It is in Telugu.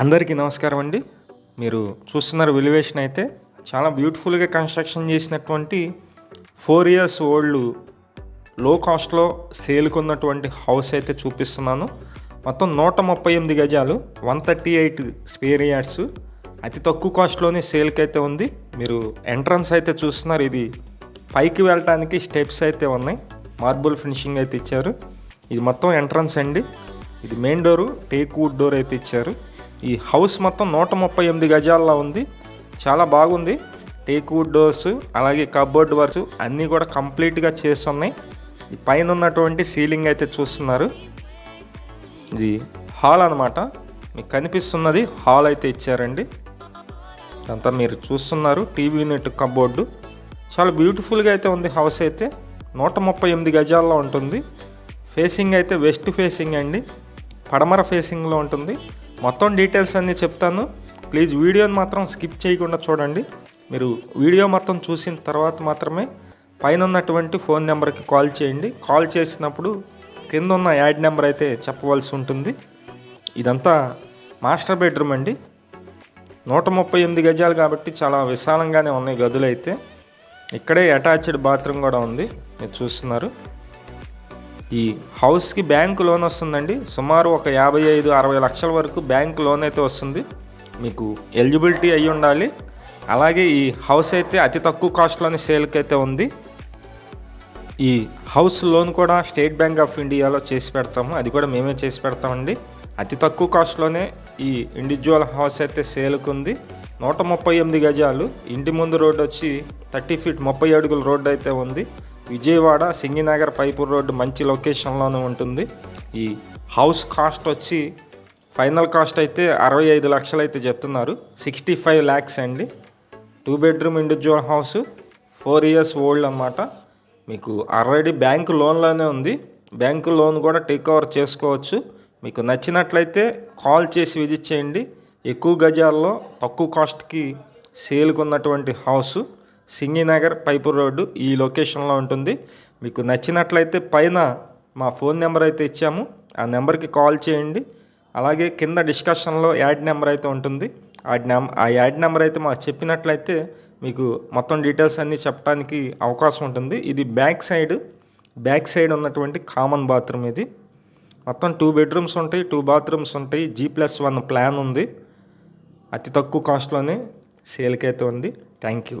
అందరికీ నమస్కారం అండి. మీరు చూస్తున్నారు విలువేషన్ అయితే చాలా బ్యూటిఫుల్గా కన్స్ట్రక్షన్ చేసినటువంటి ఫోర్ ఇయర్స్ ఓల్డ్లో కాస్ట్లో సేల్కున్నటువంటి హౌస్ అయితే చూపిస్తున్నాను. మొత్తం నూట ముప్పై ఎనిమిది గజాలు one thirty eight square yards అతి తక్కువ కాస్ట్లోనే సేల్కి అయితే ఉంది. మీరు ఎంట్రన్స్ అయితే చూస్తున్నారు. ఇది పైకి వెళ్ళటానికి స్టెప్స్ అయితే ఉన్నాయి. మార్బుల్ ఫినిషింగ్ అయితే ఇచ్చారు. ఇది మొత్తం ఎంట్రన్స్ అండి. ఇది main door teak wood door అయితే ఇచ్చారు. ఈ హౌస్ మొత్తం నూట ముప్పై ఎనిమిది గజాల్లో ఉంది. చాలా బాగుంది. టేక్ వుడ్ డోర్స్ అలాగే కబోర్డ్ వర్క్స్ అన్నీ కూడా కంప్లీట్గా చేస్తున్నాయి. ఈ పైన ఉన్నటువంటి సీలింగ్ అయితే చూస్తున్నారు. ఇది హాల్ అనమాట మీకు కనిపిస్తున్నది హాల్ అయితే ఇచ్చారండి. అంతా మీరు చూస్తున్నారు. TV unit cupboard. చాలా బ్యూటిఫుల్గా అయితే ఉంది హౌస్ అయితే. నూట ముప్పై ఎనిమిది గజాల్లో ఉంటుంది. ఫేసింగ్ అయితే వెస్ట్ ఫేసింగ్ అండి. పడమర ఫేసింగ్లో ఉంటుంది. మొత్తం డీటెయిల్స్ అన్నీ చెప్తాను. ప్లీజ్ వీడియోని మాత్రం స్కిప్ చేయకుండా చూడండి. మీరు వీడియో మొత్తం చూసిన తర్వాత మాత్రమే పైన ఉన్నటువంటి ఫోన్ నెంబర్కి కాల్ చేయండి. కాల్ చేసినప్పుడు కింద ఉన్న యాడ్ నెంబర్ అయితే చెప్పవలసి ఉంటుంది. ఇదంతా మాస్టర్ బెడ్రూమ్ అండి. నూట ముప్పై ఎనిమిది గజాలు కాబట్టి చాలా విశాలంగానే ఉన్నాయి గదులు అయితే ఇక్కడే అటాచ్డ్ బాత్రూమ్ కూడా ఉంది. మీరు చూస్తున్నారు. ఈ హౌస్కి బ్యాంక్ లోన్ వస్తుందండి. సుమారు ఒక యాభై ఐదు అరవై లక్షల వరకు బ్యాంక్ లోన్ అయితే వస్తుంది. మీకు ఎలిజిబిలిటీ అయి ఉండాలి. అలాగే ఈ హౌస్ అయితే అతి తక్కువ కాస్ట్లోని సేల్కి అయితే ఉంది. ఈ హౌస్ లోన్ కూడా స్టేట్ బ్యాంక్ ఆఫ్ ఇండియాలో చేసి పెడతాము. అది కూడా మేమే చేసి పెడతామండి. అతి తక్కువ కాస్ట్లోనే ఈ ఇండివిజువల్ హౌస్ అయితే సేల్కి ఉంది నూట ముప్పై ఎనిమిది గజాలు. ఇంటి ముందు రోడ్డు వచ్చి థర్టీ ఫీట్ ముప్పై అడుగుల రోడ్డు అయితే ఉంది. విజయవాడ సింగినగర్ పైపూర్ రోడ్డు మంచి లొకేషన్లోనే ఉంటుంది. ఈ హౌస్ కాస్ట్ వచ్చి ఫైనల్ కాస్ట్ అయితే అరవై ఐదు లక్షలు అయితే చెప్తున్నారు. సిక్స్టీ ఫైవ్ ల్యాక్స్ అండి. Two bedroom individual house four years old అనమాట మీకు ఆల్రెడీ బ్యాంకు లోన్లోనే ఉంది. బ్యాంకు లోన్ కూడా టేక్ ఓవర్ చేసుకోవచ్చు. మీకు నచ్చినట్లయితే కాల్ చేసి విజిట్ చేయండి. ఎక్కువ గజాల్లో తక్కువ కాస్ట్కి సేల్కి ఉన్నటువంటి హౌస్ సింగినగర్ పైపూర్ రోడ్డు ఈ లొకేషన్లో ఉంటుంది. మీకు నచ్చినట్లయితే పైన మా ఫోన్ నెంబర్ అయితే ఇచ్చాము. ఆ నెంబర్కి కాల్ చేయండి. అలాగే కింద డిస్కషన్లో యాడ్ నెంబర్ అయితే ఉంటుంది. ఆ నెం ఆ యాడ్ నెంబర్ అయితే మాకు చెప్పినట్లయితే మీకు మొత్తం డీటెయిల్స్ అన్నీ చెప్పడానికి అవకాశం ఉంటుంది. ఇది బ్యాక్ సైడ్ బ్యాక్ సైడ్ ఉన్నటువంటి కామన్ బాత్రూమ్ ఇది. మొత్తం టూ బెడ్రూమ్స్ ఉంటాయి టూ బాత్రూమ్స్ ఉంటాయి. జీ ప్లస్ వన్ ప్లాన్ ఉంది. అతి తక్కువ కాస్ట్లోనే సేల్కి అయితే ఉంది. Thank you.